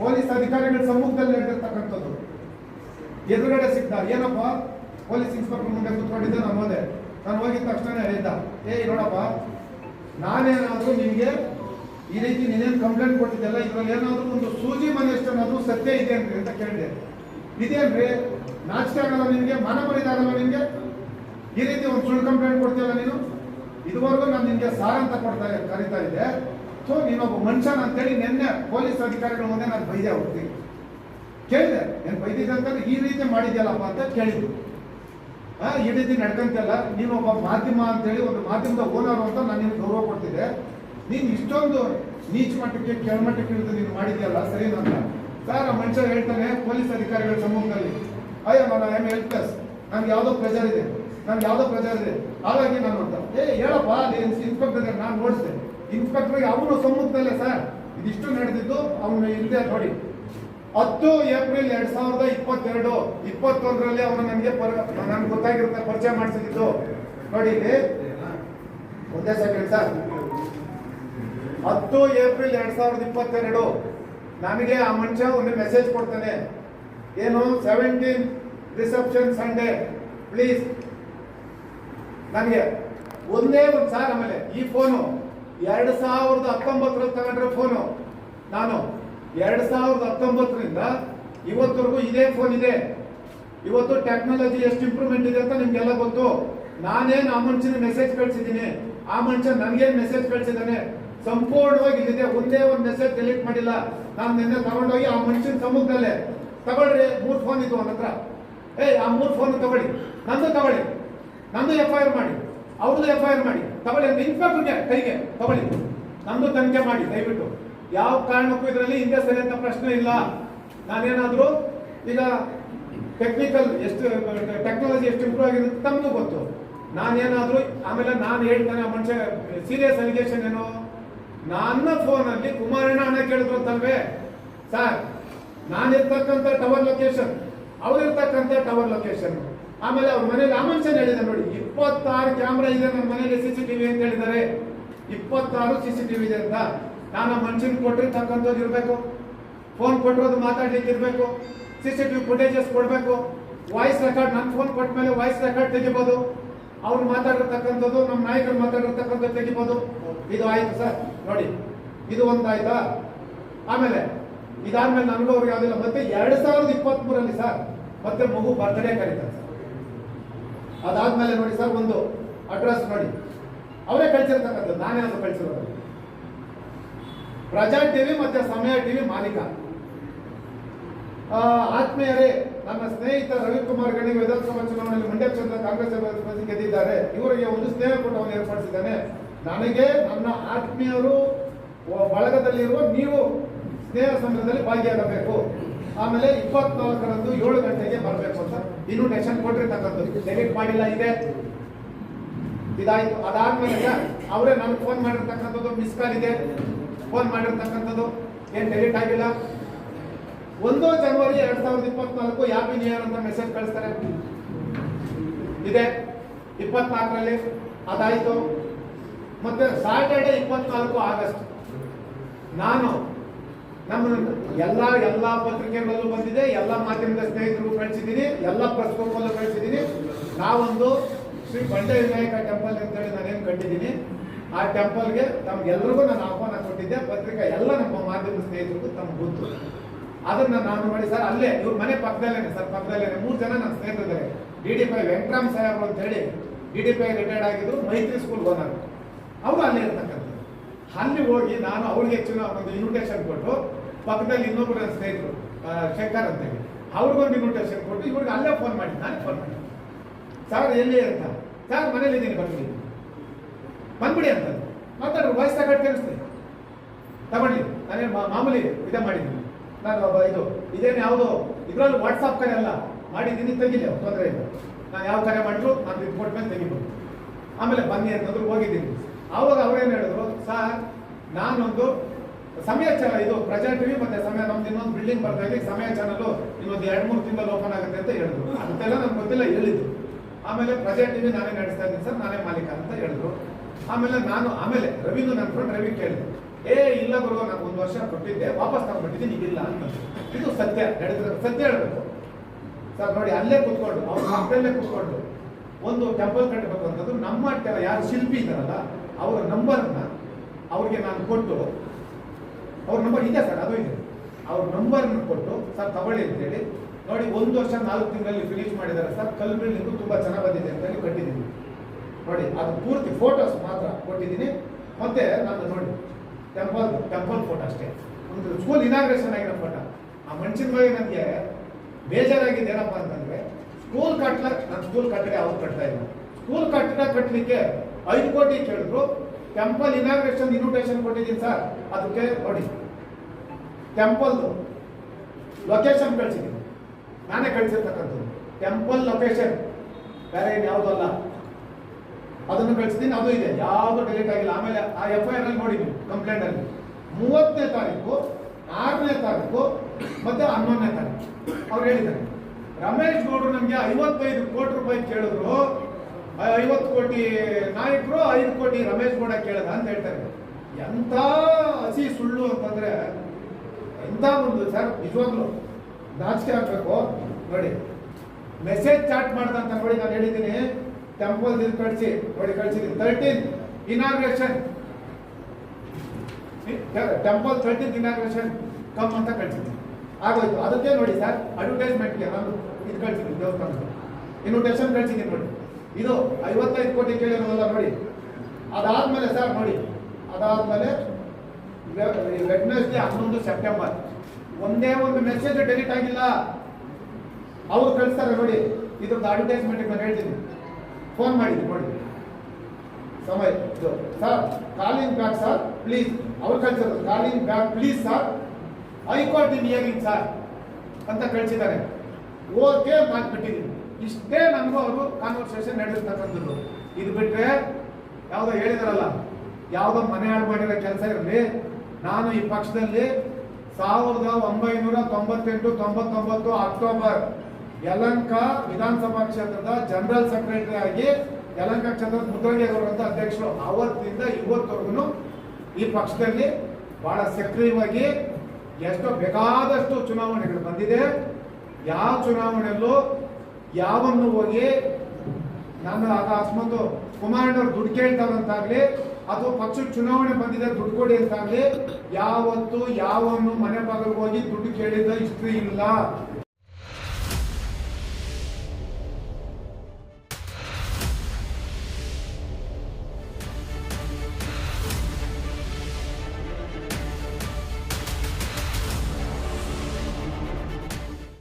Police ಅಧಿಕಾರಿಗಳ ಸಮ್ಮುಖದಲ್ಲಿ ನಡೆದಿರ್ತಕ್ಕಂಥದ್ದು. ಎದುರುಗಡೆ ಸಿಗ್ತ ಏನಪ್ಪ? ಪೊಲೀಸ್ ಇನ್ಸ್ಪೆಕ್ಟರ್ ಮುಂದೆ ಕೂತ್ಕೊಂಡಿದ್ದೆ ನಾನು ಹೋದೆ ನಾನು ಹೋಗಿದ ತಕ್ಷಣ ಹೇಳಿದ್ದ. ಏಯ್ ನೋಡಪ್ಪ ನಾನೇನಾದರೂ ನಿಮಗೆ ಈ ರೀತಿ ನೀನೇನು ಕಂಪ್ಲೇಂಟ್ ಕೊಟ್ಟಿದ್ದೆಲ್ಲ ಇದರಲ್ಲಿ ಏನಾದರೂ ಒಂದು ಸೂಜಿ ಮನೆಯಷ್ಟೇನಾದರೂ ಸತ್ಯ ಇದೆ ಅನ್ರಿ ಅಂತ ಕೇಳಿದೆ. ಇದೇನ್ರಿ? ನಾಚಿಕೆ ಆಗಲ್ಲ ನಿನಗೆ ಮಾನ ಮರಿದಾಗಲ್ಲ ನಿಮಗೆ? ಈ ರೀತಿ ಒಂದು ಸುಳ್ಳು ಕಂಪ್ಲೇಂಟ್ ಕೊಡ್ತೀಯಲ್ಲ ನೀನು? ಇದುವರೆಗೂ ನಾನು ನಿಮಗೆ ಸಾರ್ ಅಂತ ಕೊಡ್ತಾ ಕರಿತಾ ಇದ್ದೆ. ಸೊ ನೀನೊಬ್ಬ ಮನುಷ್ಯನ ಅಂತೇಳಿ ನಿನ್ನೆ ಪೊಲೀಸ್ ಅಧಿಕಾರಿಗಳ ಮುಂದೆ ನಾನು ಬೈದೆ ಹೋಗ್ತೀನಿ. ಕೇಳಿದೆ ಏನು ಬೈದಿದ್ದೆ ಅಂತಂದ್ರೆ ಈ ರೀತಿ ಮಾಡಿದ್ಯಲ್ಲಪ್ಪ ಅಂತ ಕೇಳಿದ್ರು. ಆ, ಈ ರೀತಿ ನಡ್ಕಂತಲ್ಲ ನೀನೊಬ್ಬ ಮಾಧ್ಯಮ ಅಂತೇಳಿ ಒಂದು ಮಾಧ್ಯಮದ ಓನರ್ ಅಂತ ನಾನು ನಿನ್ಗೆ ಗೌರವ ಕೊಡ್ತಿದ್ದೆ. ನೀನು ಇಷ್ಟೊಂದು ನೀಚ ಮಟ್ಟಕ್ಕೆ ಕೆಳಮಟ್ಟಕ್ಕೆ ಇಳಿದು ನೀನು ಮಾಡಿದ್ಯಲ್ಲ ಸರಿ ಅಂತ. ಸರ್ ಆ ಮನುಷ್ಯ ಹೇಳ್ತಾನೆ ಪೊಲೀಸ್ ಅಧಿಕಾರಿಗಳ ಸಮ್ಮುಖದಲ್ಲಿ ಅಯ್ಯೋ ನಾನು ಐ ಆಮ್ ಹೆಲ್ಪ್ಲೆಸ್ ನನ್ಗೆ ಯಾವುದೋ ಪ್ರೆಜರ್ ಇದೆ ನನ್ಗೆ ಯಾವುದೋ ಪ್ರೆಜರ್ ಇದೆ ಹಾಗಾಗಿ ನಾನು ಅಂತ ಏ ಹೇಳಪ್ಪ ಇನ್ಸ್ಪೆಕ್ಟರ್ ನಾನು ನೋಡಿಸ್ದೆ ಇನ್ಸ್ಪೆಕ್ಟರ್ಗೆ ಅವನು ಸಮ್ಮುಖದಲ್ಲೇ ಸರ್, ಇದಿಷ್ಟು ನಡೆದಿದ್ದು ಅವನ ಇಲ್ಲದೆ ನೋಡಿ. ಹತ್ತು ಏಪ್ರಿಲ್ ಎರಡ್ ಸಾವಿರದ ಇಪ್ಪತ್ತೆರಡು, ಇಪ್ಪತ್ತೊಂದರಲ್ಲಿ ಅವನು ನನಗೆ ನನ್ಗೆ ಗೊತ್ತಾಗಿರುತ್ತೆ ಪರಿಚಯ ಮಾಡಿಸಿದ್ದು. ನೋಡಿ ಇಲ್ಲಿ. ಒಂದೇ ಸೆಕೆಂಡ್ ಸರ್. ಹತ್ತು ಏಪ್ರಿಲ್ ಎರಡ್ ಸಾವಿರದ ಇಪ್ಪತ್ತೆರಡು, ನನಗೆ ಆ ಮನುಷ್ಯ ಒಂದು ಮೆಸೇಜ್ ಕೊಡ್ತಾನೆ. ಏನು? ಸೆವೆಂಟೀನ್ ರಿಸೆಪ್ಷನ್ ಸಂಡೇ ಪ್ಲೀಸ್ ನನಗೆ ಒಂದೇ ಒಂದು ಸಾರ್ ಆಮೇಲೆ, ಈ ಫೋನು ಎರಡು ಸಾವಿರದ ಹತ್ತೊಂಬತ್ತರಲ್ಲಿ ತಗೊಂಡ್ರೆ ಫೋನು. ನಾನು ಎರಡು ಸಾವಿರದ ಹತ್ತೊಂಬತ್ತರಿಂದ ಇವತ್ತವರೆಗೂ ಇದೇ ಫೋನ್ ಇದೆ. ಇವತ್ತು ಟೆಕ್ನಾಲಜಿ ಎಷ್ಟು ಇಂಪ್ರೂವ್ಮೆಂಟ್ ಇದೆ ಅಂತ ನಿಮ್ಗೆಲ್ಲ ಗೊತ್ತು. ನಾನೇನು ಆ ಮನುಷ್ಯನ ಮೆಸೇಜ್ ಕಳ್ಸಿದ್ದೀನಿ. ಆ ಮನುಷ್ಯ ನನಗೇನು ಮೆಸೇಜ್ ಕಳ್ಸಿದ್ದಾನೆ. ಸಂಪೂರ್ಣವಾಗಿ ಇಲ್ಲಿದೆ. ಒಂದೇ ಒಂದು ಮೆಸೇಜ್ ಡಿಲೀಟ್ ಮಾಡಿಲ್ಲ. ನಾನು ನಿನ್ನೆ ತಗೊಂಡೋಗಿ ಆ ಮನುಷ್ಯನ ಸಮ್ಮುಖದಲ್ಲೇ ತಗೊಳ್ರಿ, ಮೂರು ಫೋನ್ ಇದ್ವು ಅವನ ಹತ್ರ. ಏಯ್, ಆ ಮೂರು ಫೋನ್ ತಗೊಳ್ಳಿ. ನಂದು ತಗೊಳ್ಳಿ. ನಂದು ಎಫ್ ಐ ಆರ್ ಮಾಡಿ. ಅವ್ರದ್ದು ಎಫ್ ಐ ಆರ್ ಮಾಡಿ. ತಗೊಳ್ಳಿ ಅಂತ ಇನ್ಸ್ಪೆಕ್ಟರ್ಗೆ ಕೈಗೆ, ತಗೊಳ್ಳಿ. ನಂದು ತನಿಖೆ ಮಾಡಿ, ದಯವಿಟ್ಟು. ಯಾವ ಕಾರಣಕ್ಕೂ ಇದರಲ್ಲಿ ಹಿಂದೆ ಸರಿ ಅಂತ ಪ್ರಶ್ನೆ ಇಲ್ಲ. ನಾನೇನಾದರೂ, ಈಗ ಟೆಕ್ನಿಕಲ್ ಎಷ್ಟು ಟೆಕ್ನಾಲಜಿ ಎಷ್ಟು ಇಂಪ್ರೂವ್ ಆಗಿದೆ ತಮಗೂ ಗೊತ್ತು. ನಾನೇನಾದ್ರೂ, ಆಮೇಲೆ ನಾನು ಹೇಳ್ತಾನೆ, ಆ ಮನುಷ್ಯ ಸೀರಿಯಸ್ ಅಲಿಗೇಷನ್ ಏನು? ನನ್ನ ಫೋನಲ್ಲಿ ಕುಮಾರಣ್ಣ ಹಣ ಕೇಳಿದ್ರು ಅಂತಲ್ವೇ? ಸರ್ ನಾನಿರ್ತಕ್ಕಂಥ ಟವರ್ ಲೊಕೇಶನ್ ಅವ್ರಿರ್ತಕ್ಕಂಥ ಟವರ್ ಲೊಕೇಶನ್ ಆಮೇಲೆ ಅವ್ರ ಮನೇಲಿ ಆ ಮನುಷ್ಯನ ಹೇಳಿದ ನೋಡಿ. ಇಪ್ಪತ್ತಾರು ಕ್ಯಾಮ್ರಾ ಇದೆ ನಮ್ಮ ಮನೆಯಲ್ಲಿ ಸಿ ಸಿ ಟಿವಿ ಅಂತ ಹೇಳಿದ್ದಾರೆ. ಇಪ್ಪತ್ತಾರು ಸಿ ಸಿ ಟಿವಿ ಇದೆ ಅಂತ. ನಾನು ಮನುಷ್ಯನ ಕೊಟ್ಟರೆ ತಕ್ಕಂಥದ್ದು ಇರಬೇಕು. ಫೋನ್ ಕೊಟ್ಟಿರೋದು ಮಾತಾಡ್ಲಿಕ್ಕೆ ಇರಬೇಕು. ಸಿ ಸಿ ಟಿವಿ ಫುಟೇಜಸ್ ಕೊಡಬೇಕು. ವಾಯ್ಸ್ ರೆಕಾರ್ಡ್ ನನ್ನ ಫೋನ್ ಕೊಟ್ಟ ಮೇಲೆ ವಾಯ್ಸ್ ರೆಕಾರ್ಡ್ ತೆಗಿಬೋದು. ಅವ್ರು ಮಾತಾಡಿರ್ತಕ್ಕಂಥದ್ದು ನಮ್ಮ ನಾಯಕರು ಮಾತಾಡಿರ್ತಕ್ಕಂಥದ್ದು ತೆಗಿಬೋದು. ಇದು ಆಯ್ತು ಸರ್. ನೋಡಿ, ಇದು ಒಂದಾಯ್ತಾ? ಆಮೇಲೆ, ಇದಾದ್ಮೇಲೆ ನನಗೂ ಅವ್ರಿಗೆ ಯಾವುದಿಲ್ಲ. ಮತ್ತೆ ಎರಡು ಸಾವಿರದ ಇಪ್ಪತ್ತ್ ಮೂರಲ್ಲಿ ಸರ್, ಮತ್ತೆ ಮಗು ಬರ್ತಡೇ ಕರೀತಾರೆ ಅದಾದ್ಮೇಲೆ ನೋಡಿ ಸರ್, ಒಂದು ಅಡ್ರೆಸ್ ನೋಡಿ. ಅವರೇ ಕಳಿಸಿರ್ತಕ್ಕಂಥದ್ದು, ನಾನೇ ಅದು ಕಳಿಸಿರೋದು. ಪ್ರಜಾ ಟಿವಿ ಮತ್ತೆ ಸಮಯ ಟಿವಿ ಮಾಲೀಕ. ಆತ್ಮೀಯರೇ ನನ್ನ ಸ್ನೇಹಿತ ರವಿಕುಮಾರ್ ಗಣಿ ವಿಧಾನಸಭಾ ಚುನಾವಣೆಯಲ್ಲಿ ಮಂಡ್ಯ ಕ್ಷೇತ್ರ ಕಾಂಗ್ರೆಸ್ ಅಭ್ಯರ್ಥಿ ಗೆದ್ದಿದ್ದಾರೆ. ಇವರಿಗೆ ಒಂದು ಸ್ನೇಹ ಕೂಟವನ್ನು ಏರ್ಪಡಿಸಿದ್ದಾನೆ. ನನಗೆ ನನ್ನ ಆತ್ಮೀಯರು ಬಳಗದಲ್ಲಿರುವ ನೀವು ಸ್ನೇಹ ಸಂಘದಲ್ಲಿ ಭಾಗಿಯಾಗಬೇಕು. ಆಮೇಲೆ ಇಪ್ಪತ್ನಾಲ್ಕರಂದು ಏಳು ಗಂಟೆಗೆ ಬರಬೇಕು ಅಂತ. ಇನ್ವಿಟೇಷನ್ ಕೊಟ್ಟಿರ್ತಕ್ಕಂಥದ್ದು ಡೆಲಿಟ್ ಮಾಡಿಲ್ಲ ಇದೆ ಇದಾಯ್ತು. ಅದಾದ್ಮೇಲೆ ಅವರೇ ನನಗೆ ಫೋನ್ ಮಾಡಿರ್ತಕ್ಕಂಥದ್ದು ಮಿಸ್ ಕಾಲ್ ಇದೆ. ಫೋನ್ ಮಾಡಿರ್ತಕ್ಕಂಥದ್ದು. ಏನ್ ಡೆಲಿಟ್ ಆಗಿಲ್ಲ. ಒಂದು ಜನವರಿ ಎರಡ್ ಸಾವಿರದ ಇಪ್ಪತ್ನಾಲ್ಕು ಯಾಪಿ ನಿಯರ್ ಅಂತ ಮೆಸೇಜ್ ಕಳಿಸ್ತಾರೆ. ಇದೆ. ಇಪ್ಪತ್ನಾಲ್ಕರಲ್ಲಿ ಅದಾಯ್ತು. ಮತ್ತೆ ಸಾಟರ್ಡೆ ಇಪ್ಪತ್ನಾಲ್ಕು ಆಗಸ್ಟ್ ನಾನು ನಮ್ಮ ಎಲ್ಲ ಎಲ್ಲ ಪತ್ರಿಕೆಗಳಲ್ಲೂ ಬಂದಿದೆ, ಎಲ್ಲ ಮಾಧ್ಯಮದ ಸ್ನೇಹಿತರಿಗೂ ಕಳಿಸಿದ್ದೀನಿ, ಎಲ್ಲ ಪ್ರೆಸ್ ಗ್ರೂಪಲ್ಲೂ ಕಳಿಸಿದ್ದೀನಿ. ನಾವೊಂದು ಶ್ರೀ ಬಂಡಾಯ ವಿನಾಯಕ ಟೆಂಪಲ್ ಅಂತೇಳಿ ನಾನೇನು ಕಂಡಿದ್ದೀನಿ ಆ ಟೆಂಪಲ್ಗೆ ತಮ್ಗೆಲ್ರಿಗೂ ನಾನು ಆಹ್ವಾನ ಕೊಟ್ಟಿದ್ದೆ. ಪತ್ರಿಕೆ ಎಲ್ಲ ನಮ್ಮ ಮಾಧ್ಯಮದ ಸ್ನೇಹಿತರಿಗೂ ತಮ್ಗೆ ಗೊತ್ತು. ಅದನ್ನ ನಾನು ಮಾಡಿ ಸರ್, ಅಲ್ಲೇ ಇವ್ರ ಮನೆ ಪಕ್ಕದಲ್ಲೇನೆ ಸರ್, ಪಕ್ಕದಲ್ಲೇನೆ. ಮೂರು ಜನ ನನ್ನ ಸ್ನೇಹಿತರಿದ್ದಾರೆ. ಡಿ ಡಿ ಪೈ ವೆಂಕಟರಾಮ್ ಸಾಹೇಬ್ ಅಂತ ಹೇಳಿ ಡಿ ಡಿ ಪೈ ರಿಟೈರ್ಡ್ ಆಗಿದ್ರು ಮೈತ್ರಿ ಸ್ಕೂಲ್ ಓನರ್ ಅವರು ಅಲ್ಲೇ ಇರ್ತಕ್ಕಂಥದ್ದು ಅಲ್ಲಿ ಹೋಗಿ ನಾನು ಅವ್ರಿಗೆ ಹೆಚ್ಚಿನ ಒಂದು ಇನ್ವಿಟೇಷನ್ ಕೊಟ್ಟು ಪಕ್ಕದಲ್ಲಿ ಇನ್ನೊಬ್ಬರು ಸ್ನೇಹಿತರು ಶೇಖರ್ ಅಂತ ಹೇಳಿ. ಅವ್ರಿಗೊಂದು ಇನ್ವಿಟೇಷನ್ ಕೊಟ್ಟು ಇವ್ರಿಗೆ ಅಲ್ಲೇ ಫೋನ್ ಮಾಡಿ, ನಾನೇ ಫೋನ್ ಮಾಡಿ. ಸರ್ ಎಲ್ಲಿ ಅಂತ? ಸರ್ ಮನೇಲಿ ಇದ್ದೀನಿ, ಬಂದ್ಬಿಡಿ. ಅಂತ. ಮಾತಾಡ್ರು ವಾಯ್ಸ್ ತಗೊಂಡು ಕೇಳಿಸ್ತೀನಿ ತಗೊಳ್ಳಿ ನಾನೇನು ಮಾಮೂಲಿ ಇದೇ ಮಾಡಿದ್ದೀನಿ ನಾನು ಇದು, ಇದೇನು ಯಾವುದು, ಇದರಲ್ಲಿ ವಾಟ್ಸಪ್ ಕರೆ ಅಲ್ಲ. ಮಾಡಿದ್ದೀನಿ, ತೆಗಿಲಿ ತೊಂದರೆ ಇಲ್ಲ. ನಾನು ಯಾವ ಕರೆ ಮಾಡಿದ್ರು, ನಾನು ಇದು ಕೊಟ್ಮೇಲೆ ತೆಗಿಬೋದು. ಆಮೇಲೆ ಬನ್ನಿ ಅಂತಂದ್ರು, ಹೋಗಿದ್ದೀನಿ. ಆವಾಗ ಅವ್ರೇನು ಹೇಳಿದ್ರು ಸರ್ ನಾನೊಂದು ಸಮಯ ಚಾನಲ್ ಇದು ಪ್ರಜಾ ಟಿವಿ ಮತ್ತೆ ಸಮಯ ನಮ್ದು ಇನ್ನೊಂದು ಬಿಲ್ಡಿಂಗ್ ಬರ್ತಾ ಇದೆ. ಸಮಯ ಚಾನಲ್ ಇನ್ನೊಂದು ಎರಡು ಮೂರು ತಿಂಗಳು ಓಪನ್ ಆಗುತ್ತೆ ಅಂತ ಹೇಳಿದ್ರು. ಅಂತೆಲ್ಲ ನನ್ಗೆ ಗೊತ್ತಿಲ್ಲ ಹೇಳಿದ್ರು ಆಮೇಲೆ ಪ್ರಜಾ ಟಿವಿ ನಾನೇ ನಡೆಸ್ತಾ ಇದ್ದೀನಿ ಸರ್, ನಾನೇ ಮಾಲೀಕ ಅಂತ ಹೇಳಿದ್ರು. ಆಮೇಲೆ ನಾನು ಆಮೇಲೆ ರವಿನು ನನ್ನ ಫ್ರೆಂಡ್ ರವಿ ಕೇಳಿದೆ ಏ, ಇಲ್ಲ ಗುರು, ನಾನು ಒಂದು ವರ್ಷ ಕೊಟ್ಟಿದ್ದೆ, ವಾಪಸ್ ತಗೊಂಡ್ಬಿಟ್ಟಿದ್ದೀನಿ ಈಗಿಲ್ಲ ಅಂತ ಇದು ಸತ್ಯ ನಡೆದ್ರೆ ಸತ್ಯ ಹೇಳಬೇಕು. ಸರ್, ನೋಡಿ, ಅಲ್ಲೇ ಕೂತ್ಕೊಂಡು, ಅವ್ರ ಮಕ್ಕಳಲ್ಲೇ ಕೂತ್ಕೊಂಡು, ಒಂದು ಟೆಂಪಲ್ ಕಟ್ಟಬೇಕು ಅಂತಂದ್ರೆ ನಮ್ಮ ಯಾರು ಶಿಲ್ಪಿ ಇದ್ದಾರಲ್ಲ, ಅವರ ನಂಬರ್ನ ಅವ್ರಿಗೆ ನಾನು ಕೊಟ್ಟು ಅವ್ರ ನಂಬರ್ ಇದೆ ಸರ್, ಅದು ಇದೆ. ಅವ್ರ ನಂಬರ್ನ ಕೊಟ್ಟು, ಸರ್, ತಗೊಳ್ಳಿ ಅಂತೇಳಿ. ನೋಡಿ, ಒಂದು ವರ್ಷ, ನಾಲ್ಕು ತಿಂಗಳಲ್ಲಿ ಫಿನಿಶ್ ಮಾಡಿದ್ದಾರೆ. ಸರ್ ಕಲ್ ಬಿಲ್ಡಿಂಗು ತುಂಬಾ ಚೆನ್ನಾಗಿ ಬಂದಿದೆ ಅಂತ ಹೇಳಿ ಕಟ್ಟಿದ್ದೀನಿ. ನೋಡಿ, ಅದು ಪೂರ್ತಿ ಫೋಟೋಸ್ ಮಾತ್ರ ಕೊಟ್ಟಿದ್ದೀನಿ. ಮತ್ತೆ ನಾನು ನೋಡಿ ಟೆಂಪಲ್ ಟೆಂಪಲ್ ಫೋಟೋ ಅಷ್ಟೇ. ಒಂದು ಸ್ಕೂಲ್ ಇನಾಗ್ರೇಷನ್ ಆಗಿರೋ ಫೋಟೋ ಆ ಮನುಷ್ಯನ ಬಗ್ಗೆ ನನಗೆ ಬೇಜಾರಾಗಿದೆ ಏನಪ್ಪ ಅಂತಂದ್ರೆ ಸ್ಕೂಲ್ ಕಟ್ಟಲ ನಾನು ಸ್ಕೂಲ್ ಕಟ್ಟಡ ಅವ್ರು ಕಟ್ತಾ ಇಲ್ಲ ಸ್ಕೂಲ್ ಕಟ್ಟಡ ಕಟ್ಟಲಿಕ್ಕೆ ಐದು ಕೋಟಿ ಕೇಳಿದ್ರು. ಟೆಂಪಲ್ ಇನಾಗ್ರೇಷನ್ ಇನ್ವಿಟೇಷನ್ ಕೊಟ್ಟಿದ್ದೀನಿ ಸರ್. ಅದಕ್ಕೆ ನೋಡಿ ಟೆಂಪಲ್ದು ಲೊಕೇಶನ್ ಕಳಿಸಿದ್ದೀನಿ. ನಾನೇ ಕಳಿಸಿರ್ತಕ್ಕಂಥದ್ದು. ಟೆಂಪಲ್ ಲೊಕೇಶನ್ ಬೇರೆ ಏನು ಯಾವುದೂ ಅಲ್ಲ. ಅದನ್ನು ಕಳಿಸಿದ್ದೀನಿ. ಅದು ಇದೆ. ಯಾವುದು ಡಿಲೀಟ್ ಆಗಿಲ್ಲ. ಆಮೇಲೆ ಆ ಎಫ್ ಐ ಆರ್ ಅಲ್ಲಿ ನೋಡಿ ನೀವು ಕಂಪ್ಲೇಂಟ್ ಅಲ್ಲಿ. ಮೂವತ್ತನೇ ತಾರೀಕು, ಆರನೇ ತಾರೀಕು, ಮತ್ತೆ ಹನ್ನೊಂದನೇ ತಾರೀಕು. ಅವ್ರು ಹೇಳಿದ್ದಾರೆ. ರಮೇಶ್ ಗೌಡ್ರು ನಮಗೆ ಐವತ್ತೈದು ಕೋಟಿ ರೂಪಾಯಿ ಕೇಳಿದ್ರು. ಐವತ್ತು ಕೋಟಿ ನಾಯಕರು, ಐದು ಕೋಟಿ ರಮೇಶ್ ಗೌಡ ಕೇಳಿದ ಅಂತ ಹೇಳ್ತಾರೆ. ಎಂಥ ಹಸಿ ಸುಳ್ಳು ಅಂತಂದ್ರೆ ಒಂದು ಸರ್? ನಿಜವಾಗ್ಲೂ ನಾಚಿಕೆ ಹಾಕಬೇಕು ನೋಡಿ ಮೆಸೇಜ್ ಚಾಟ್ ಮಾಡ್ದಂತ ನೋಡಿ ನಾನು ಹೇಳಿದ್ದೀನಿ. ಟೆಂಪಲ್ ಇದು ಕಳಿಸಿ. ನೋಡಿ, ಕಳಿಸಿದ್ದೀನಿ. Thirteen inauguration temple thirteen inauguration come ಅಂತ ಕಳಿಸಿದ್ದೀನಿ. ಆಗೋಯ್ತು. ಅದಕ್ಕೆ ನೋಡಿ ಸರ್ ಅಡ್ವರ್ಟೈಸ್ಮೆಂಟ್ಗೆ ನಾನು ಇದು ಕಳಿಸಿದ್ದೀನಿ, ದೇವಸ್ಥಾನಕ್ಕೆ. ಇನ್ವಿಟೇಷನ್ ಕಳಿಸಿದ್ದೀನಿ ನೋಡಿ. ಇದು ಐವತ್ತೈದು ಕೋಟಿ ಕೇಳಿರೋದಲ್ಲ ನೋಡಿ. ಅದಾದ್ಮೇಲೆ ಸರ್ ನೋಡಿ. ಅದಾದ್ಮೇಲೆ ವೆಡ್ನೆಸ್ಡೇ ಹನ್ನೊಂದು ಸೆಪ್ಟೆಂಬರ್ ಒಂದೇ ಒಂದು ಮೆಸೇಜ್ ಡೆಲಿಟ್ ಆಗಿಲ್ಲ. ಅವ್ರು ಕಳಿಸ್ತಾರೆ ನೋಡಿ. ಇದೊಂದು ಅಡ್ವರ್ಟೈಸ್ಮೆಂಟ್ ನಾನು ಹೇಳ್ತೀನಿ. ಫೋನ್ ಮಾಡಿದ್ದು ನೋಡಿ. ಸಮಯ sir calling back sir please ಅವ್ರು ಕಳಿಸಿದ್ರು calling back please sir high court in hearing sir ಅಂತ ಕಳಿಸಿದ್ದಾರೆ. ಓಕೆ ಮಾಡ್ಬಿಟ್ಟಿದ್ದೀನಿ. ಇಷ್ಟೇ ನನಗೂ ಅವರು ಕಾನ್ವರ್ಸೇಷನ್ ನಡೆದಿರ್ತಕ್ಕಂಥದ್ದು. ಇದು ಬಿಟ್ಟರೆ ಯಾವುದೋ ಹೇಳಿದಾರಲ್ಲ, ಯಾವುದೋ ಮನೆ ಹಾಳು ಮಾಡಿರೋ ಕೆಲಸ ಇರಲಿ ನಾನು ಈ ಪಕ್ಷದಲ್ಲಿ ಸಾವಿರದ ಒಂಬೈನೂರ ತೊಂಬತ್ತೆಂಟು, ತೊಂಬತ್ತೊಂಬತ್ತು ಅಕ್ಟೋಬರ್ ಯಲಂಕ ವಿಧಾನಸಭಾ ಕ್ಷೇತ್ರದ ಜನರಲ್ ಸೆಕ್ರೆಟರಿ ಆಗಿ ಯಲಂಕ ಕ್ಷೇತ್ರದ ಅಂತ ಅಧ್ಯಕ್ಷರು. ಅವತ್ತಿಂದ ಇವತ್ತವರೆಗೂ ಈ ಪಕ್ಷದಲ್ಲಿ ಬಹಳ ಸಕ್ರಿಯವಾಗಿ ಎಷ್ಟೋ ಬೇಕಾದಷ್ಟು ಚುನಾವಣೆಗಳು ಬಂದಿದೆ. ಯಾವ ಚುನಾವಣೆಯಲ್ಲೂ ಯಾವನ್ನು ಹೋಗಿ ನನ್ನ ಅಕಸ್ಮಾತ್ ಕುಮಾರಣ್ಣವ್ರು ದುಡ್ಡು ಕೇಳ್ತಾರಂತಾಗ್ಲಿ ಅಥವಾ ಪಕ್ಷ ಚುನಾವಣೆ ಬಂದಿದೆ, ದುಡ್ಡು ಕೊಡಿ ಅಂತಾಗ್ಲಿ ಯಾವತ್ತು ಯಾವನ್ನು ಮನೆ ಬಾಗಿಲಿಗೆ ಹೋಗಿ ದುಡ್ಡು ಕೇಳಿದ ಹಿಸ್ಟ್ರಿ ಇಲ್ಲ.